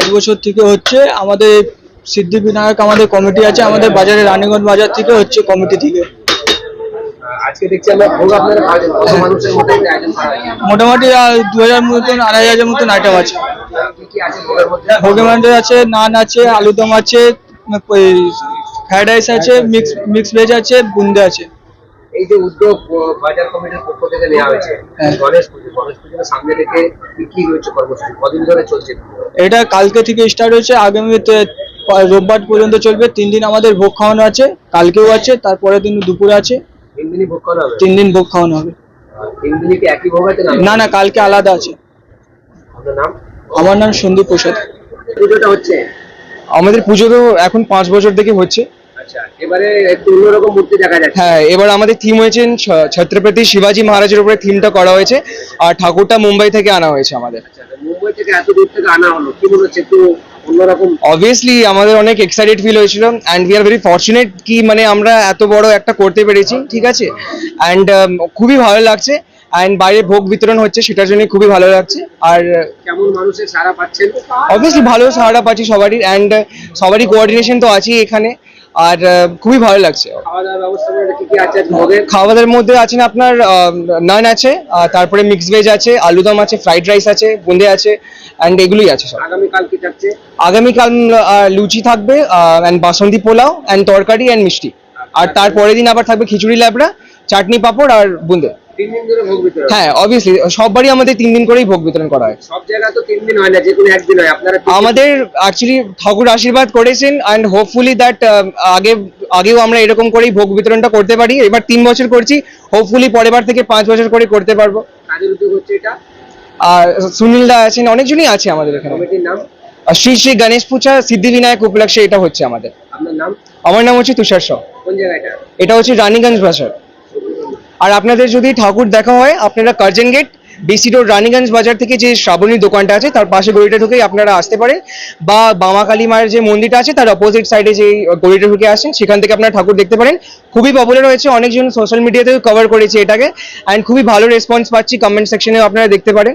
পাঁচ বছর থেকে হচ্ছে আমাদের সিদ্ধিবিনায়ক আমাদের কমিটি আছে আমাদের বাজারে রানীগঞ্জ বাজার থেকে হচ্ছে কমিটি থেকে। আজকে দেখছি আমরা ভোগ আপনারা মানুষের মোটামুটি আয়োজন করা হয়েছে মোটামুটি দু হাজার মতন আড়াই হাজার মতন আইটেম আছে। ভোগের মধ্যে? আছে নান আছে আলুদম আছে ফ্রাইড রাইস আছে মিক্স মিক্স ভেজ আছে বুন্দে আছে। এই যে উদ্যোগ বাজার কমিটির পক্ষ থেকে নেওয়া হয়েছে হ্যাঁ। গণেশ পুজো গণেশ পুজোর সামনে রেখে কি রয়েছে কর্মসূচি? কদিন ধরে চলছে? এটা কালকে থেকে স্টার্ট হয়েছে আগামী রোববার পর্যন্ত চলবে। তিন দিন আমাদের ভোগ খাওয়ানো আছে কালকেও আছে তারপরের দিন দুপুরে আছে। তিন দিনই ভোগ করা হবে? তিন দিন ভোগ খাওয়ানো হবে। তিন দিনই কি একই ভোগ আছে না না কালকে আলাদা আছে। আপনার নাম? আমার নাম সন্দীপ প্রসাদ। পুজোটা হচ্ছে? আমাদের পুজো তো এখন পাঁচ বছর থেকে হচ্ছে। আচ্ছা এবারে একটু অন্যরকম মূর্তি দেখা যাচ্ছে। হ্যাঁ এবার আমাদের থিম হয়েছে ছত্রপতি শিবাজি মহারাজের উপরে থিমটা করা হয়েছে আর ঠাকুরটা মুম্বাই থেকে আনা হয়েছে আমাদের। আচ্ছা মুম্বাই থেকে এত দূর থেকে আনা হলো কি মনে হচ্ছে একটু অবভিয়াসলি আমাদের অনেক এক্সাইটেড ফিল হয়েছিল and we are very fortunate কি মানে আমরা এত বড় একটা করতে পেরেছি ঠিক আছে? অ্যান্ড খুবই ভালো লাগছে অ্যান্ড বাইরে ভোগ বিতরণ হচ্ছে সেটার জন্য খুবই ভালো লাগছে আর কেমন মানুষের সারা পাচ্ছেন? অবভিয়াসলি ভালো সাহারা পাচ্ছি সবারই অ্যান্ড সবারই কোঅর্ডিনেশন তো আছেই এখানে আর খুবই ভালো লাগছে। খাওয়া দাওয়ার মধ্যে আছেন আপনার নান আছে তারপরে মিক্স ভেজ আছে আলুদম আছে ফ্রাইড রাইস আছে বুন্দে আছে অ্যান্ড এগুলোই আছে সব। আগামীকাল কি থাকছে? আগামীকাল লুচি থাকবে অ্যান্ড বাসন্তী পোলাও অ্যান্ড তরকারি অ্যান্ড মিষ্টি। আর তারপরের দিন আবার থাকবে খিচুড়ি ল্যাবড়া চাটনি পাঁপড় আর বুন্দে। তিন দিন ধরে ভোগ বিতরণ হ্যাঁ অবভিয়াসলি সববারই আমাদের তিন দিন করেই ভোগ বিতরণ করা হয়। সব জায়গায় তো তিন দিন হয় না যে কোনো একদিন হয়। আপনারা আমাদের অ্যাকচুয়ালি ঠাকুর আশীর্বাদ করেছেন অ্যান্ড হোপফুলি দ্যাট আগে আগেও আমরা এরকম করেই ভোগ বিতরণটা করতে পারি। এবার তিন বছর করছি হোপফুলি পরের বার থেকে পাঁচ বছর করে করতে পারব। কাজের উদ্যোগ হচ্ছে এটা? আর সুনীল দা আছেন অনেকজনই আছে আমাদের এখানে। কমিটির নাম? শ্রী শ্রী গণেশ পূজা সিদ্ধিবিনায়ক উপলক্ষে এটা হচ্ছে আমাদের। আপনার নাম? আমার নাম হচ্ছে তুষার শাহ কোন জায়গাটা এটা হচ্ছে রানীগঞ্জ বাজার। আর আপনাদের যদি ঠাকুর দেখা হয়, আপনারা Curzon gate BC road Raniganj Bazar থেকে যে শ্রাবণীর দোকানটা আছে, তার পাশে গলিটা ঢুকেই আপনারা আসতে পারেন। বা বামাকালী মায়ের যে মন্দিরটা আছে, তার অপোজিট সাইডে যে গলিটা ঢুকে আসেন, সেখান থেকে আপনারা ঠাকুর দেখতে পারেন। খুবই পপুলার হয়েছে, অনেকজন সোশ্যাল মিডিয়াতেও কভার করেছে এটাকে। অ্যান্ড খুবই ভালো রেসপন্স পাচ্ছি কমেন্ট সেকশনেও আপনারা দেখতে পারেন।